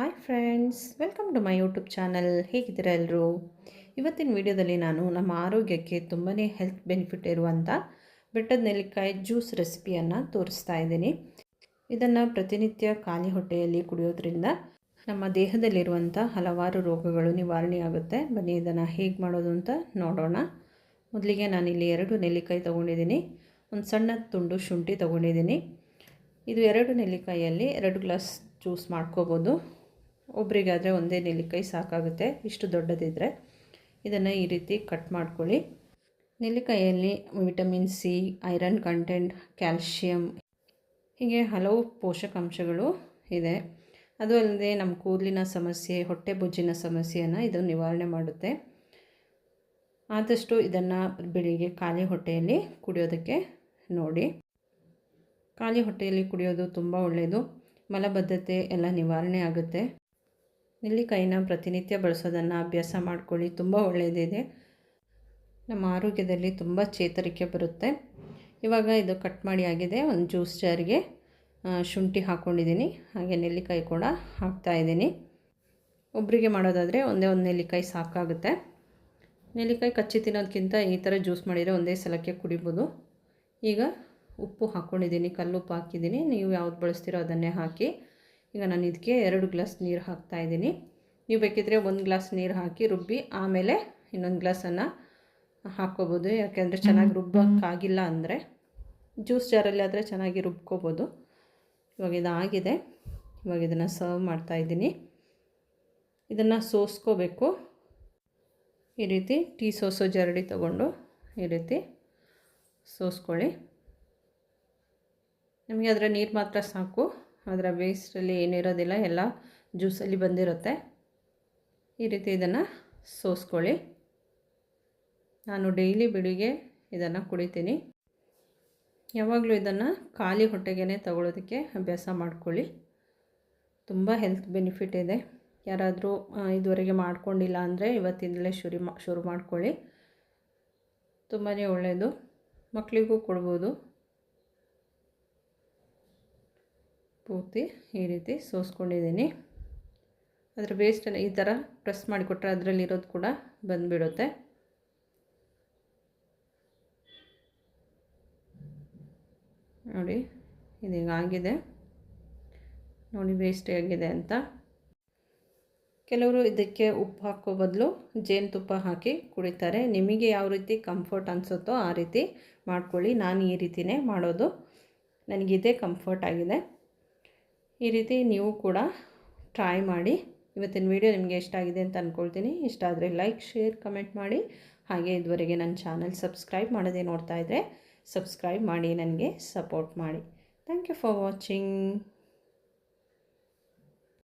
Hi friends welcome to my YouTube channel ಹೇಗಿದ್ದೀರಾ ಎಲ್ಲರೂ ಇವತ್ತಿನ ವಿಡಿಯೋದಲ್ಲಿ ನಾನು ನಮ್ಮ ಆರೋಗ್ಯಕ್ಕೆ ತುಂಬಾ ಹೆಲ್ತ್ ಬೆನಿಫಿಟ್ ಇರುವಂಥ ಬೆಟ್ಟದ ನೆಲ್ಲಿಕಾಯಿ ಜ್ಯೂಸ್ ರೆಸಿಪಿಯನ್ನು ತೋರಿಸ್ತಾ ಇದ್ದೀನಿ. ಇದನ್ನು ಪ್ರತಿನಿತ್ಯ ಖಾಲಿ ಹೊಟ್ಟೆಯಲ್ಲಿ ಕುಡಿಯೋದ್ರಿಂದ ನಮ್ಮ ದೇಹದಲ್ಲಿರುವಂಥ ಹಲವಾರು ರೋಗಗಳು ನಿವಾರಣೆಯಾಗುತ್ತೆ. ಬನ್ನಿ ಇದನ್ನು ಹೇಗೆ ಮಾಡೋದು ಅಂತ ನೋಡೋಣ. ಮೊದಲಿಗೆ ನಾನಿಲ್ಲಿ ಎರಡು ನೆಲ್ಲಿಕಾಯಿ ತೊಗೊಂಡಿದ್ದೀನಿ. ಒಂದು ಸಣ್ಣ ತುಂಡು ಶುಂಠಿ ತೊಗೊಂಡಿದ್ದೀನಿ. ಇದು ಎರಡು ನೆಲ್ಲಿಕಾಯಿಯಲ್ಲಿ ಎರಡು ಗ್ಲಾಸ್ ಜ್ಯೂಸ್ ಮಾಡ್ಕೋಬೋದು. ಒಬ್ರಿಗಾದರೆ ಒಂದೇ ನೆಲ್ಲಿಕಾಯಿ ಸಾಕಾಗುತ್ತೆ, ಇಷ್ಟು ದೊಡ್ಡದಿದ್ದರೆ ಇದನ್ನು ಈ ರೀತಿ ಕಟ್ ಮಾಡ್ಕೊಳ್ಳಿ. ನೆಲ್ಲಿಕಾಯಲ್ಲಿ vitamin C, iron content, calcium, ಹೀಗೆ ಹಲವು ಪೋಷಕಾಂಶಗಳು ಇದೆ. ಅದು ಅಲ್ಲದೆ ನಮ್ಮ ಕೂದಲಿನ ಸಮಸ್ಯೆ, ಹೊಟ್ಟೆ ಬೊಜ್ಜಿನ ಸಮಸ್ಯೆಯನ್ನು ಇದು ನಿವಾರಣೆ ಮಾಡುತ್ತೆ. ಆದಷ್ಟು ಇದನ್ನು ಬೆಳಿಗ್ಗೆ ಖಾಲಿ ಹೊಟ್ಟೆಯಲ್ಲಿ ಕುಡಿಯೋದಕ್ಕೆ ನೋಡಿ. ಖಾಲಿ ಹೊಟ್ಟೆಯಲ್ಲಿ ಕುಡಿಯೋದು ತುಂಬ ಒಳ್ಳೆಯದು ಮಲಬದ್ಧತೆ ಎಲ್ಲ ನಿವಾರಣೆ ಆಗುತ್ತೆ. ನೆಲ್ಲಿಕಾಯಿನ ಪ್ರತಿನಿತ್ಯ ಬಳಸೋದನ್ನು ಅಭ್ಯಾಸ ಮಾಡ್ಕೊಳ್ಳಿ, ತುಂಬ ಒಳ್ಳೆಯದಿದೆ ನಮ್ಮ ಆರೋಗ್ಯದಲ್ಲಿ ತುಂಬ ಚೇತರಿಕೆ ಬರುತ್ತೆ. ಇವಾಗ ಇದು ಕಟ್ ಮಾಡಿ ಆಗಿದೆ, ಒಂದು ಜ್ಯೂಸ್ ಜಾರಿಗೆ ಶುಂಠಿ ಹಾಕ್ಕೊಂಡಿದ್ದೀನಿ ಹಾಗೆ ನೆಲ್ಲಿಕಾಯಿ ಕೂಡ ಹಾಕ್ತಾಯಿದ್ದೀನಿ ಒಬ್ಬರಿಗೆ ಮಾಡೋದಾದರೆ ಒಂದೇ ಒಂದು ನೆಲ್ಲಿಕಾಯಿ ಸಾಕಾಗುತ್ತೆ. ನೆಲ್ಲಿಕಾಯಿ ಕಚ್ಚಿ ತಿನ್ನೋದಕ್ಕಿಂತ ಈ ಥರ ಜ್ಯೂಸ್ ಮಾಡಿದರೆ ಒಂದೇ ಸಲಕ್ಕೆ ಕುಡಿಬೋದು. ಈಗ ಉಪ್ಪು ಹಾಕ್ಕೊಂಡಿದ್ದೀನಿ ಕಲ್ಲುಪ್ಪು ಹಾಕಿದ್ದೀನಿ. ನೀವು ಯಾವ್ದು ಬಳಸ್ತೀರೋ ಅದನ್ನೇ ಹಾಕಿ ಈಗ ನಾನು ಇದಕ್ಕೆ ಎರಡು ಗ್ಲಾಸ್ ನೀರು ಹಾಕ್ತಾಯಿದ್ದೀನಿ ನೀವು ಬೇಕಿದ್ರೆ ಒಂದು ಗ್ಲಾಸ್ ನೀರು ಹಾಕಿ ರುಬ್ಬಿ ಆಮೇಲೆ ಇನ್ನೊಂದು ಗ್ಲಾಸನ್ನು ಹಾಕ್ಕೋಬೋದು. ಯಾಕೆಂದರೆ ಚೆನ್ನಾಗಿ ರುಬ್ಬಕ್ಕಾಗಿಲ್ಲ ಅಂದರೆ ಜ್ಯೂಸ್ ಜಾರಲ್ಲಿ ಆದರೆ ಚೆನ್ನಾಗಿ ರುಬ್ಕೋಬೋದು. ಇವಾಗ ಇದಾಗಿದೆ. ಇವಾಗ ಇದನ್ನು ಸರ್ವ್ ಮಾಡ್ತಾಯಿದ್ದೀನಿ ಇದನ್ನು ಸೋಸ್ಕೋಬೇಕು. ಈ ರೀತಿ ಟೀ ಸೋಸೋ ಜರಡಿ ತಗೊಂಡು ಈ ರೀತಿ ಸೋಸ್ಕೊಳ್ಳಿ. ನಿಮಗೆ ಅದರ ನೀರು ಮಾತ್ರ ಸಾಕು. ಅದರ ವೇಸ್ಟಲ್ಲಿ ಏನಿರೋದಿಲ್ಲ, ಎಲ್ಲ ಜ್ಯೂಸಲ್ಲಿ ಬಂದಿರುತ್ತೆ. ಈ ರೀತಿ ಇದನ್ನು ಸೋಸ್ಕೊಳ್ಳಿ. ನಾನು ಡೈಲಿ ಬೆಳಿಗ್ಗೆ ಇದನ್ನು ಕುಡಿತೀನಿ. ಯಾವಾಗಲೂ ಇದನ್ನು ಖಾಲಿ ಹೊಟ್ಟೆಗೆ ತಗೊಳ್ಳೋದಕ್ಕೆ ಅಭ್ಯಾಸ ಮಾಡ್ಕೊಳ್ಳಿ. ತುಂಬ ಹೆಲ್ತ್ ಬೆನಿಫಿಟ್ ಇದೆ. ಯಾರಾದರೂ ಇದುವರೆಗೆ ಮಾಡ್ಕೊಂಡಿಲ್ಲ ಅಂದರೆ ಇವತ್ತಿಂದಲೇ ಶುರು ಮಾ, ಶುರು ಮಾಡ್ಕೊಳ್ಳಿ. ತುಂಬಾ ಒಳ್ಳೆಯದು ಮಕ್ಕಳಿಗೂ ಕೊಡ್ಬೋದು. ಪೂರ್ತಿ ಈ ರೀತಿ ಸೋಸ್ಕೊಂಡಿದ್ದೀನಿ. ಅದರ ವೇಸ್ಟನ್ನು ಈ ಥರ ಪ್ರೆಸ್ ಮಾಡಿಕೊಟ್ರೆ ಅದರಲ್ಲಿರೋದು ಕೂಡ ಬಂದುಬಿಡುತ್ತೆ. ನೋಡಿ, ಇದೀಗ ಆಗಿದೆ. ನೋಡಿ ವೇಸ್ಟ್ ಆಗಿದೆ ಅಂತ. ಕೆಲವರು ಇದಕ್ಕೆ ಉಪ್ಪು ಹಾಕೋ ಬದಲು ಜೇನುತುಪ್ಪ ಹಾಕಿ ಕುಡಿತಾರೆ. ನಿಮಗೆ ಯಾವ ರೀತಿ ಕಂಫರ್ಟ್ ಅನಿಸುತ್ತೋ ಆ ರೀತಿ ಮಾಡ್ಕೊಳ್ಳಿ. ನಾನು ಈ ರೀತಿಯೇ ಮಾಡೋದು. ನನಗಿದೆ ಕಂಫರ್ಟ್ ಆಗಿದೆ. ಈ ರೀತಿ ನೀವು ಕೂಡ ಟ್ರೈ ಮಾಡಿ. ಇವತ್ತಿನ ವಿಡಿಯೋ ನಿಮಗೆ ಇಷ್ಟ ಆಗಿದೆ ಅಂತ ಅಂದ್ಕೊಳ್ತೀನಿ ಇಷ್ಟ ಆದರೆ ಲೈಕ್ ಶೇರ್ ಕಮೆಂಟ್ ಮಾಡಿ. ಹಾಗೆ ಇದುವರೆಗೆ ನನ್ನ ಚಾನಲ್ ಸಬ್ಸ್ಕ್ರೈಬ್ ಮಾಡೋದೇ ನೋಡ್ತಾ ಇದ್ದರೆ ಸಬ್ಸ್ಕ್ರೈಬ್ ಮಾಡಿ, ನನಗೆ ಸಪೋರ್ಟ್ ಮಾಡಿ. Thank you for watching